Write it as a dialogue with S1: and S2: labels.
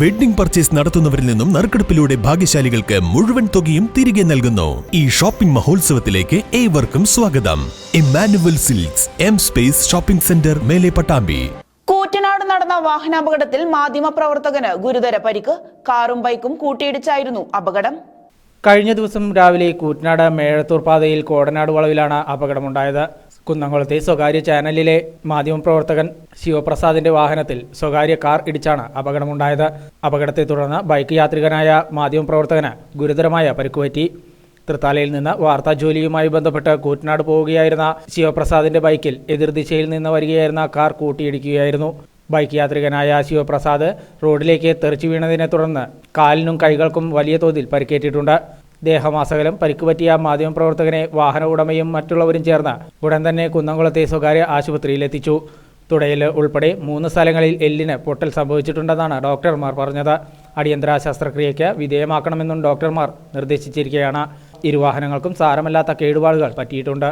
S1: Wedding purchase നടത്തുന്നവരിൽ നിന്നും നറുക്കെടുപ്പിലൂടെ ഭാഗ്യശാലികൾക്ക് മുഴുവൻ തുകയും തിരികെ നൽകുന്നു. ഈ ഷോപ്പിംഗ് മഹോത്സവത്തിലേക്ക് ഏവർക്കും സ്വാഗതം. Emmanuel Silks M space shopping centre Mele Pattambi.
S2: Koottanad നടന്ന വാഹനാപകടത്തിൽ മാധ്യമപ്രവർത്തകന് ഗുരുതര പരിക്ക്. കാറും ബൈക്കും കൂട്ടിയിടിച്ചായിരുന്നു അപകടം.
S3: കഴിഞ്ഞ ദിവസം രാവിലെ കൂറ്റനാട് മേഴത്തൂർ പാതയിൽ കോടനാട് വളവിലാണ് അപകടമുണ്ടായത്. കുന്നംകുളത്തെ സ്വകാര്യ ചാനലിലെ മാധ്യമപ്രവർത്തകൻ ശിവപ്രസാദിന്റെ വാഹനത്തിൽ സ്വകാര്യ കാർ ഇടിച്ചാണ് അപകടമുണ്ടായത്. അപകടത്തെ തുടർന്ന് ബൈക്ക് യാത്രികനായ മാധ്യമപ്രവർത്തകന് ഗുരുതരമായ പരിക്കുപറ്റി. തൃത്താലയിൽ നിന്ന് വാർത്താ ജോലിയുമായി ബന്ധപ്പെട്ട് കൂറ്റനാട് പോവുകയായിരുന്ന ശിവപ്രസാദിന്റെ ബൈക്കിൽ എതിർദിശയിൽ നിന്ന് വരികയായിരുന്ന കാർ കൂട്ടിയിടിക്കുകയായിരുന്നു. ബൈക്ക് യാത്രികനായ ശിവപ്രസാദ് റോഡിലേക്ക് തെറിച്ചു വീണതിനെ തുടർന്ന് കാലിനും കൈകൾക്കും വലിയ തോതിൽ പരിക്കേറ്റിട്ടുണ്ട്. ദേഹമാസകലം പരിക്കുപറ്റിയ മാധ്യമപ്രവർത്തകനെ വാഹന ഉടമയും മറ്റുള്ളവരും ചേർന്ന് ഉടൻ തന്നെ കുന്നംകുളത്തെ സ്വകാര്യ ആശുപത്രിയിലെത്തിച്ചു തുടയിൽ ഉൾപ്പെടെ മൂന്ന് സ്ഥലങ്ങളിൽ എല്ലിന് പൊട്ടൽ സംഭവിച്ചിട്ടുണ്ടെന്നാണ് ഡോക്ടർമാർ പറഞ്ഞത്. അടിയന്തര ശസ്ത്രക്രിയയ്ക്ക് വിധേയമാക്കണമെന്നും ഡോക്ടർമാർ നിർദ്ദേശിച്ചിരിക്കുകയാണ്. ഇരുവാഹനങ്ങൾക്കും സാരമല്ലാത്ത കേടുപാടുകൾ പറ്റിയിട്ടുണ്ട്.